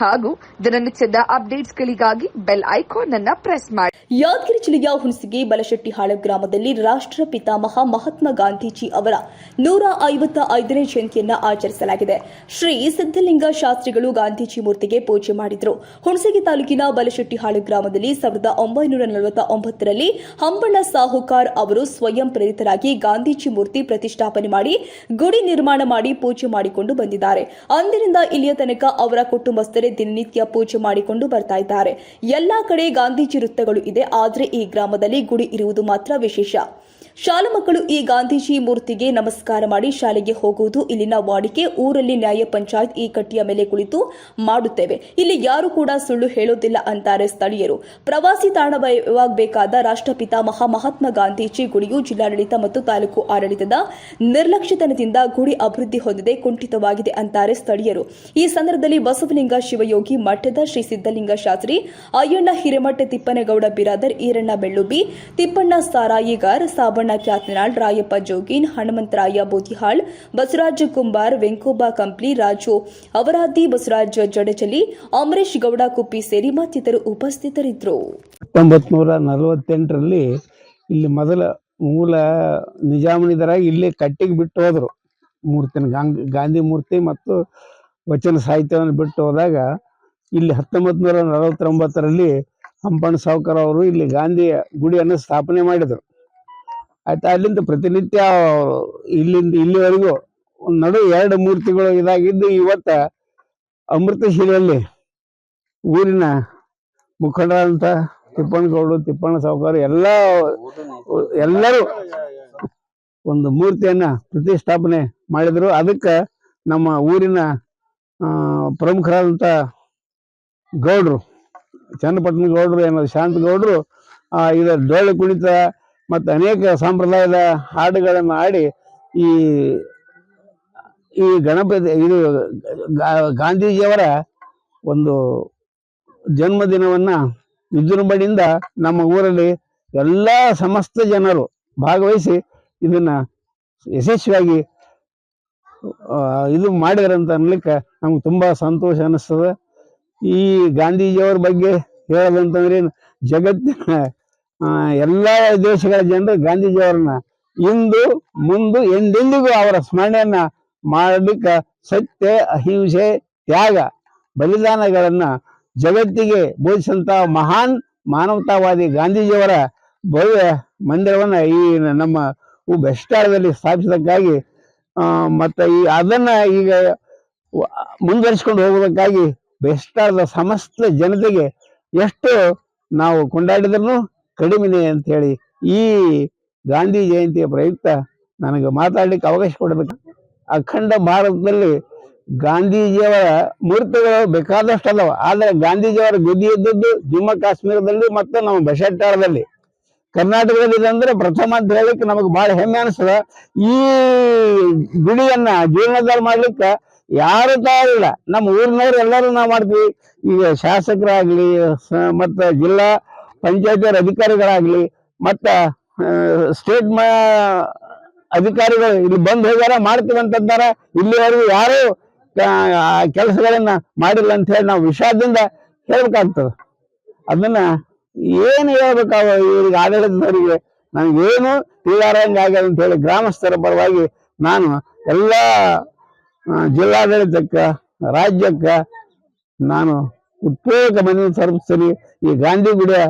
ಹಾಗೂ ದಿನನಿತ್ಯದ ಅಪ್ಡೇಟ್ಸ್ಗಳಿಗಾಗಿ ಬೆಲ್ ಐಕಾನ್ ಅನ್ನು ಪ್ರೆಸ್ ಮಾಡಿ. ಯಾದಗಿರಿ ಜಿಲ್ಲೆಯ ಹುಣಸಿಗೆ, ಬಲಶೆಟ್ಟಿಹಾಳ ಗ್ರಾಮದಲ್ಲಿ ರಾಷ್ಟ್ರ ಪಿತಾಮಹ ಮಹಾತ್ಮ ಗಾಂಧೀಜಿ ಅವರ ನೂರ ಐವತ್ತ ಐದನೇ ಜಯಂತಿಯನ್ನ ಆಚರಿಸಲಾಗಿದೆ. ಶ್ರೀ ಸಿದ್ದಲಿಂಗ ಶಾಸ್ತ್ರಿಗಳು ಗಾಂಧೀಜಿ ಮೂರ್ತಿಗೆ ಪೂಜೆ ಮಾಡಿದರು. ಹುಣಸಗಿ ತಾಲೂಕಿನ ಬಲಶೆಟ್ಟಿಹಾಳು ಗ್ರಾಮದಲ್ಲಿ ಸಾವಿರದ ಒಂಬೈನೂರ ನಲವತ್ತ ಒಂಬತ್ತರಲ್ಲಿ ಹಂಬಣ್ಣ ಸಾಹುಕಾರ್ ಅವರು ಸ್ವಯಂ ಪ್ರೇರಿತರಾಗಿ ಗಾಂಧೀಜಿ ಮೂರ್ತಿ ಪ್ರತಿಷ್ಠಾಪನೆ ಮಾಡಿ, ಗುಡಿ ನಿರ್ಮಾಣ ಮಾಡಿ ಪೂಜೆ ಮಾಡಿಕೊಂಡು ಬಂದಿದ್ದಾರೆ. ಅಂದಿನಿಂದ ಇಲ್ಲಿಯ ತನಕ ಅವರ ಕುಟುಂಬಸ್ಥರೇ ದಿನನಿತ್ಯ ಪೂಜೆ ಮಾಡಿಕೊಂಡು ಬರ್ತಾ ಇದ್ದಾರೆ. ಎಲ್ಲಾ ಕಡೆ ಗಾಂಧೀಜಿ ವೃತ್ತಗಳು ಇದೆ. ಆದರೆ ಈ ಗ್ರಾಮದಲ್ಲಿ ಗುಡಿ ಇರುವುದು ಮಾತ್ರ ವಿಶೇಷ. ಶಾಲಾ ಮಕ್ಕಳು ಈ ಗಾಂಧೀಜಿ ಮೂರ್ತಿಗೆ ನಮಸ್ಕಾರ ಮಾಡಿ ಶಾಲೆಗೆ ಹೋಗುವುದು ಇಲ್ಲಿನ ವಾಡಿಕೆ. ಊರಲ್ಲಿ ನ್ಯಾಯ ಪಂಚಾಯತ್ ಈ ಕಟ್ಟಿಯ ಮೇಲೆ ಕುಳಿತು ಮಾಡುತ್ತೇವೆ. ಇಲ್ಲಿ ಯಾರು ಕೂಡ ಸುಳ್ಳು ಹೇಳೋದಿಲ್ಲ ಅಂತಾರೆ ಸ್ಥಳೀಯರು. ಪ್ರವಾಸಿ ತಾಣವಾಗಬೇಕಾದ ರಾಷ್ಟ್ರಪಿತ ಮಹಾ ಮಹಾತ್ಮ ಗಾಂಧೀಜಿ ಗುಡಿಯು ಜಿಲ್ಲಾಡಳಿತ ಮತ್ತು ತಾಲೂಕು ಆಡಳಿತದ ನಿರ್ಲಕ್ಷ್ಯತನದಿಂದ ಗುಡಿ ಅಭಿವೃದ್ಧಿ ಹೊಂದಿದೆ, ಕುಂಠಿತವಾಗಿದೆ ಅಂತಾರೆ ಸ್ಥಳೀಯರು. ಈ ಸಂದರ್ಭದಲ್ಲಿ ಬಸವಲಿಂಗ ಶಿವಯೋಗಿ ಮಠದ ಶ್ರೀ ಸಿದ್ದಲಿಂಗ ಶಾಸ್ತ್ರಿ, ಅಯ್ಯಣ್ಣ ಹಿರೇಮಠ ತಿಪ್ಪನಗೌಡ ಬಿರಾದರ್, ಈರಣ್ಣ ಬೆಳ್ಳುಬಿ ತಿಪ್ಪಣ್ಣ ಸಾರಾಯಿಗಾರ್ ಸಾಬಣ್ಣ ಕ್ಯಾತ್ನಾಳ್ ರಾಯಪ್ಪ ಜೋಗಿನ್, ಹನುಮಂತರಾಯ ಬೋತಿಹಾಳ್, ಬಸವರಾಜ ಕುಂಬಾರ್, ವೆಂಕೋಬಾ ಕಂಪ್ಲಿ, ರಾಜು ಅವರಾದಿ ಬಸವರಾಜ ಜಡಚಲಿ ಅಮರೇಶ್ ಗೌಡ ಕುಪ್ಪಿ ಸೇರಿ ಮತ್ತಿತರರು ಉಪಸ್ಥಿತರಿದ್ದರು. ಇಲ್ಲಿ ಮೊದಲ ಮೂಲ ನಿಜಾಮನಿದರಾಗಿ ಇಲ್ಲಿ ಕಟ್ಟಿಗೆ ಬಿಟ್ಟು ಹೋದ್ರು. ಮೂರ್ತಿನ ಗಾಂಧಿ ಗಾಂಧಿ ಮೂರ್ತಿ ಮತ್ತು ವಚನ ಸಾಹಿತ್ಯವನ್ನು ಬಿಟ್ಟು ಹೋದಾಗ ಇಲ್ಲಿ ಹತ್ತೊಂಬತ್ತು ನೂರ ನಲವತ್ತೊಂಬತ್ತರಲ್ಲಿ ಹಂಪಣ್ಣ ಸಾವ್ಕರ್ ಅವರು ಇಲ್ಲಿ ಗಾಂಧಿ ಗುಡಿಯನ್ನು ಸ್ಥಾಪನೆ ಮಾಡಿದರು. ಆಯ್ತು? ಅಲ್ಲಿಂದ ಪ್ರತಿನಿತ್ಯ ಇಲ್ಲಿಂದ ಇಲ್ಲಿವರೆಗೂ ನಡು ಎರಡು ಮೂರ್ತಿಗಳು ಇದಾಗಿದ್ದು ಇವತ್ತ ಅಮೃತಶಿಲೆಯಲ್ಲಿ ಊರಿನ ಮುಖಂಡರಂತ ತಿಪ್ಪಣ್ಣಗೌಡರು ತಿಪ್ಪಣ್ಣ ಸಾವುಕಾರ ಎಲ್ಲ ಎಲ್ಲರೂ ಒಂದು ಮೂರ್ತಿಯನ್ನ ಪ್ರತಿಷ್ಠಾಪನೆ ಮಾಡಿದ್ರು. ಅದಕ್ಕೆ ನಮ್ಮ ಊರಿನ ಪ್ರಮುಖರಾದಂಥ ಗೌಡ್ರು ಚನ್ನಪಟ್ಟಣ ಗೌಡ್ರು ಏನಾದ್ರು ಶಾಂತ ಗೌಡ್ರು ಆ, ಇದರ ಡೊಳ್ಳು ಕುಣಿತ ಮತ್ತು ಅನೇಕ ಸಂಪ್ರದಾಯದ ಹಾಡುಗಳನ್ನು ಆಡಿ ಈ ಈ ಗಣಪತಿ, ಇದು ಗಾಂಧೀಜಿಯವರ ಒಂದು ಜನ್ಮದಿನವನ್ನ ವಿಜೃಂಭಣೆಯಿಂದ ನಮ್ಮ ಊರಲ್ಲಿ ಎಲ್ಲ ಸಮಸ್ತ ಜನರು ಭಾಗವಹಿಸಿ ಇದನ್ನ ಯಶಸ್ವಿಯಾಗಿ ಇದು ಮಾಡಿದ್ರಂತ ಅನ್ಲಿಕ್ಕೆ ನಮ್ಗೆ ತುಂಬಾ ಸಂತೋಷ ಅನಿಸ್ತದೆ. ಈ ಗಾಂಧೀಜಿಯವ್ರ ಬಗ್ಗೆ ಹೇಳೋದಂತಂದ್ರೆ ಜಗತ್ತಿನ ಎಲ್ಲಾ ದೇಶಗಳ ಜನರು ಗಾಂಧೀಜಿಯವರನ್ನ ಇಂದು, ಮುಂದು ಎಂದೆಂದಿಗೂ ಅವರ ಸ್ಮರಣೆಯನ್ನ ಮಾಡಲಿಕ್ಕೆ ಸತ್ಯ, ಅಹಿಂಸೆ, ತ್ಯಾಗ, ಬಲಿದಾನಗಳನ್ನ ಜಗತ್ತಿಗೆ ಬೋಧಿಸಂತ ಮಹಾನ್ ಮಾನವತಾವಾದಿ ಗಾಂಧೀಜಿಯವರ ಭವ್ಯ ಮಂದಿರವನ್ನ ಈ ನಮ್ಮ ಬೆಸ್ಟಾಳದಲ್ಲಿ ಸ್ಥಾಪಿಸೋದಕ್ಕಾಗಿ ಮತ್ತೆ ಈ ಅದನ್ನ ಈಗ ಮುಂದುವರಿಸಿಕೊಂಡು ಹೋಗೋದಕ್ಕಾಗಿ ಬೆಸ್ಟಾಳದ ಸಮಸ್ತ ಜನತೆಗೆ ಎಷ್ಟು ನಾವು ಕೊಂಡಾಡಿದ್ರು ಕಡಿಮೆನೆ ಅಂತ ಹೇಳಿ ಈ ಗಾಂಧಿ ಜಯಂತಿಯ ಪ್ರಯುಕ್ತ ನನಗೆ ಮಾತಾಡ್ಲಿಕ್ಕೆ ಅವಕಾಶ ಕೊಡಬೇಕು. ಅಖಂಡ ಭಾರತದಲ್ಲಿ ಗಾಂಧೀಜಿಯವರ ಮೂರ್ತಿಗಳು ಬೇಕಾದಷ್ಟು ಅದಾವ. ಆದ್ರೆ ಗಾಂಧೀಜಿಯವರ ಗುದಿ ಇದ್ದದ್ದು ಜಮ್ಮು ಕಾಶ್ಮೀರದಲ್ಲಿ ಮತ್ತು ನಮ್ಮ ಬೆಶೆಟ್ಟಾಳದಲ್ಲಿ ಕರ್ನಾಟಕದಲ್ಲಿ ಅಂದ್ರೆ ಪ್ರಥಮ ಅಂತ ಹೇಳಿಕ್ಕೆ ನಮಗೆ ಬಹಳ ಹೆಮ್ಮೆ ಅನಿಸ್ತದ. ಈ ಗುಡಿಯನ್ನ ಜೀರ್ಣೋದ್ಧಾರ ಮಾಡ್ಲಿಕ್ಕೆ ಯಾರು ತಯಾರಿಲ್ಲ ನಮ್ಮ ಊರಿನವ್ರು ಎಲ್ಲರೂ ನಾವು ಮಾಡ್ತೀವಿ. ಈಗ ಶಾಸಕರಾಗ್ಲಿ ಮತ್ತ ಜಿಲ್ಲಾ ಪಂಚಾಯತಿಯರ ಅಧಿಕಾರಿಗಳಾಗ್ಲಿ, ಮತ್ತ ಸ್ಟೇಟ್ ಅಧಿಕಾರಿಗಳು ಇಲ್ಲಿ ಬಂದ್ ಹೋಗ್ಯಾರ, ಮಾಡ್ತೀವಿ ಅಂತಂದಾರ, ಇಲ್ಲಿವರೆಗೂ ಯಾರು ಕೆಲಸಗಳನ್ನ ಮಾಡಿಲ್ಲ ಅಂತ ಹೇಳಿ ನಾವು ವಿಷಾದದಿಂದ ಹೇಳ್ಬೇಕಾಗ್ತದ. ಅದನ್ನ ಏನು ಹೇಳ್ಬೇಕಾವ ಇವ್ರಿಗೆ ಆಡಳಿತದವರಿಗೆ? ನನಗೇನು ತಿಳಿಯಾರಂಗ ಆಗ್ಯದ ಅಂತ ಹೇಳಿ ಗ್ರಾಮಸ್ಥರ ಪರವಾಗಿ ನಾನು ಎಲ್ಲ ಜಿಲ್ಲಾಡಳಿತಕ್ಕ, ರಾಜ್ಯಕ್ಕ ನಾನು ಉತ್ಪೇಕ ಮನವಿ ತಲುಪಿಸ್ತೀನಿ ಈ ಗಾಂಧಿ ಗುಡಿಯ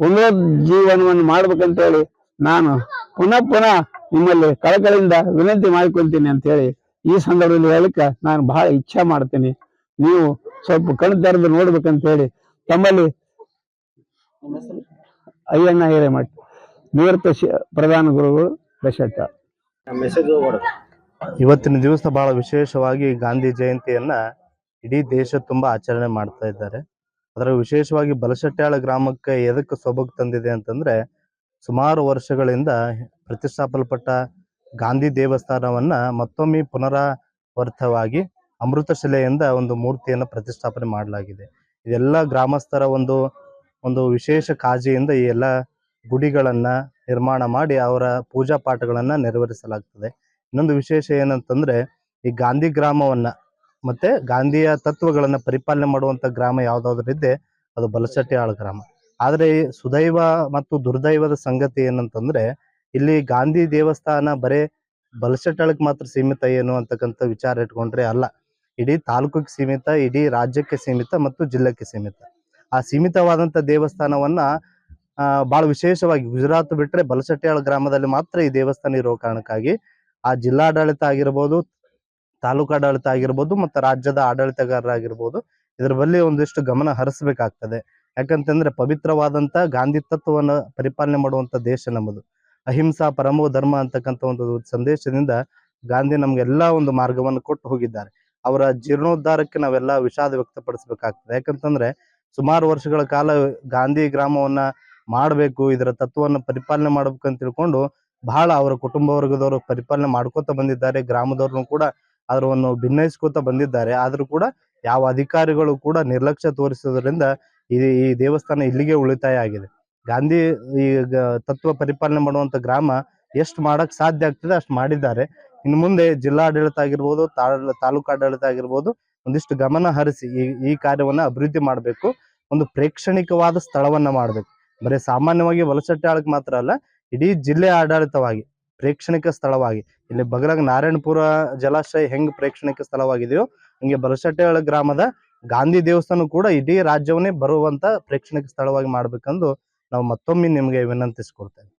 ಪುನರುಜ್ಜೀವನವನ್ನು ಮಾಡ್ಬೇಕಂತ ಹೇಳಿ ನಾನು ಪುನಃ ಪುನಃ ನಿಮ್ಮಲ್ಲಿ ಕಳಕಳಿಯಿಂದ ವಿನಂತಿ ಮಾಡಿಕೊಳ್ತೀನಿ ಅಂತ ಹೇಳಿ ಈ ಸಂದರ್ಭದಲ್ಲಿ ಹೇಳಕ್ಕೆ ನಾನು ಬಹಳ ಇಚ್ಛೆ ಮಾಡ್ತೀನಿ. ನೀವು ಸ್ವಲ್ಪ ಕಣ್ ತೆರೆದು ನೋಡ್ಬೇಕಂತ ಹೇಳಿ. ತಮ್ಮಲ್ಲಿ ಅಯ್ಯಣ್ಣ ಹಿರೇಮಠ ನಿವೃತ್ತ ಶಿ- ಪ್ರಧಾನ ಗುರುಗಳು ದಶಟ್ಟ ಇವತ್ತಿನ ದಿವಸ ಬಹಳ ವಿಶೇಷವಾಗಿ ಗಾಂಧಿ ಜಯಂತಿಯನ್ನ ಇಡೀ ದೇಶ ತುಂಬಾ ಆಚರಣೆ ಮಾಡ್ತಾ ಇದ್ದಾರೆ. ಅದರ ವಿಶೇಷವಾಗಿ ಬಲಶಟ್ಯಾಳ ಗ್ರಾಮಕ್ಕೆ ಎದಕ್ಕೆ ಸೊಬಗು ತಂದಿದೆ ಅಂತಂದ್ರೆ ಸುಮಾರು ವರ್ಷಗಳಿಂದ ಪ್ರತಿಷ್ಠಾಪಲ್ಪಟ್ಟ ಗಾಂಧಿ ದೇವಸ್ಥಾನವನ್ನ ಮತ್ತೊಮ್ಮೆ ಪುನರಾವರ್ತವಾಗಿ ಅಮೃತ ಶಿಲೆಯಿಂದ ಒಂದು ಮೂರ್ತಿಯನ್ನು ಪ್ರತಿಷ್ಠಾಪನೆ ಮಾಡಲಾಗಿದೆ. ಇದೆಲ್ಲ ಗ್ರಾಮಸ್ಥರ ಒಂದು ಒಂದು ವಿಶೇಷ ಕಾಜಿಯಿಂದ ಈ ಎಲ್ಲ ಗುಡಿಗಳನ್ನ ನಿರ್ಮಾಣ ಮಾಡಿ ಅವರ ಪೂಜಾ ಪಾಠಗಳನ್ನ ನೆರವೇರಿಸಲಾಗ್ತದೆ. ಇನ್ನೊಂದು ವಿಶೇಷ ಏನಂತಂದ್ರೆ ಈ ಗಾಂಧಿ ಗ್ರಾಮವನ್ನ ಮತ್ತೆ ಗಾಂಧಿಯ ತತ್ವಗಳನ್ನ ಪರಿಪಾಲನೆ ಮಾಡುವಂತ ಗ್ರಾಮ ಯಾವ್ದಾದ್ರು ಇದ್ದೆ ಅದು ಬಲಸಟ್ಟಿಯಾಳ ಗ್ರಾಮ. ಆದ್ರೆ ಸುದೈವ ಮತ್ತು ದುರ್ದೈವದ ಸಂಗತಿ ಏನಂತಂದ್ರೆ, ಇಲ್ಲಿ ಗಾಂಧಿ ದೇವಸ್ಥಾನ ಬರೇ ಬಲಸಟ್ಟಾಳಕ್ಕೆ ಮಾತ್ರ ಸೀಮಿತ ಏನು ಅಂತಕ್ಕಂಥ ವಿಚಾರ ಇಟ್ಕೊಂಡ್ರೆ ಅಲ್ಲ. ಇಡೀ ತಾಲೂಕಿಗೆ ಸೀಮಿತ, ಇಡೀ ರಾಜ್ಯಕ್ಕೆ ಸೀಮಿತ ಮತ್ತು ಜಿಲ್ಲೆಗೆ ಸೀಮಿತ. ಆ ಸೀಮಿತವಾದಂತ ದೇವಸ್ಥಾನವನ್ನ ಬಹಳ ವಿಶೇಷವಾಗಿ ಗುಜರಾತ್ ಬಿಟ್ರೆ ಬಲಸಟ್ಟಿಯಾಳ ಗ್ರಾಮದಲ್ಲಿ ಮಾತ್ರ ಈ ದೇವಸ್ಥಾನ ಇರೋ ಕಾರಣಕ್ಕಾಗಿ, ಆ ಜಿಲ್ಲಾಡಳಿತ ಆಗಿರ್ಬೋದು ತಾಲೂಕಾಡಳಿತ ಆಗಿರ್ಬೋದು ಮತ್ತು ರಾಜ್ಯದ ಆಡಳಿತಗಾರರಾಗಿರ್ಬೋದು, ಇದರ ಬಳಿ ಒಂದಿಷ್ಟು ಗಮನ ಹರಿಸಬೇಕಾಗ್ತದೆ. ಯಾಕಂತಂದ್ರೆ ಪವಿತ್ರವಾದಂತ ಗಾಂಧಿ ತತ್ವವನ್ನ ಪರಿಪಾಲನೆ ಮಾಡುವಂತ ದೇಶ ನಮ್ಮದು. ಅಹಿಂಸಾ ಪರಮೋ ಧರ್ಮ ಅಂತಕ್ಕಂಥ ಒಂದು ಸಂದೇಶದಿಂದ ಗಾಂಧಿ ನಮಗೆಲ್ಲ ಒಂದು ಮಾರ್ಗವನ್ನು ಕೊಟ್ಟು ಹೋಗಿದ್ದಾರೆ. ಅವರ ಜೀರ್ಣೋದ್ಧಾರಕ್ಕೆ ನಾವೆಲ್ಲ ವಿಷಾದ ವ್ಯಕ್ತಪಡಿಸಬೇಕಾಗ್ತದೆ. ಯಾಕಂತಂದ್ರೆ ಸುಮಾರು ವರ್ಷಗಳ ಕಾಲ ಗಾಂಧಿ ಗ್ರಾಮವನ್ನ ಮಾಡಬೇಕು, ಇದರ ತತ್ವವನ್ನು ಪರಿಪಾಲನೆ ಮಾಡ್ಬೇಕು ಅಂತ ತಿಳ್ಕೊಂಡು ಬಹಳ ಅವರ ಕುಟುಂಬ ವರ್ಗದವರು ಪರಿಪಾಲನೆ ಮಾಡ್ಕೋತ ಬಂದಿದ್ದಾರೆ. ಗ್ರಾಮದವ್ರನ್ನು ಕೂಡ ಅದರವನ್ನು ಭಿನ್ನಯಿಸ್ಕೋತ ಬಂದಿದ್ದಾರೆ. ಆದರೂ ಕೂಡ ಯಾವ ಅಧಿಕಾರಿಗಳು ಕೂಡ ನಿರ್ಲಕ್ಷ್ಯ ತೋರಿಸೋದ್ರಿಂದ ಈ ಈ ದೇವಸ್ಥಾನ ಇಲ್ಲಿಗೆ ಉಳಿತಾಯ ಆಗಿದೆ. ಗಾಂಧಿ ಈ ತತ್ವ ಪರಿಪಾಲನೆ ಮಾಡುವಂತ ಗ್ರಾಮ ಎಷ್ಟು ಮಾಡಕ್ ಸಾಧ್ಯ ಆಗ್ತದೆ ಅಷ್ಟು ಮಾಡಿದ್ದಾರೆ. ಇನ್ನು ಮುಂದೆ ಜಿಲ್ಲಾಡಳಿತ ಆಗಿರ್ಬೋದು ತಾಲೂಕು ಆಡಳಿತ ಆಗಿರ್ಬೋದು ಒಂದಿಷ್ಟು ಗಮನ ಹರಿಸಿ ಈ ಈ ಕಾರ್ಯವನ್ನ ಅಭಿವೃದ್ಧಿ ಮಾಡಬೇಕು. ಒಂದು ಪ್ರೇಕ್ಷಣಿಕವಾದ ಸ್ಥಳವನ್ನ ಮಾಡಬೇಕು. ಬರೀ ಸಾಮಾನ್ಯವಾಗಿ ವಲಸಟ್ಟಾಳಕ್ಕೆ ಮಾತ್ರ ಅಲ್ಲ, ಇಡೀ ಜಿಲ್ಲೆ ಆಡಳಿತವಾಗಿ ಪ್ರೇಕ್ಷಣಿಕ ಸ್ಥಳವಾಗಿ. ಇಲ್ಲಿ ಬಗಲಾಗ ನಾರಾಯಣಪುರ ಜಲಾಶಯ ಹೆಂಗ್ ಪ್ರೇಕ್ಷಣಿಕ ಸ್ಥಳವಾಗಿದೆಯೋ, ಹಂಗೆ ಬಲಸಟ್ಟೆಳ ಗ್ರಾಮದ ಗಾಂಧಿ ದೇವಸ್ಥಾನ ಕೂಡ ಇಡೀ ರಾಜ್ಯವನ್ನೇ ಬರುವಂತ ಪ್ರೇಕ್ಷಣಿಕ ಸ್ಥಳವಾಗಿ ಮಾಡ್ಬೇಕಂದು ನಾವು ಮತ್ತೊಮ್ಮೆ ನಿಮಗೆ ವಿನಂತಿಸ್ಕೊಡ್ತೇವೆ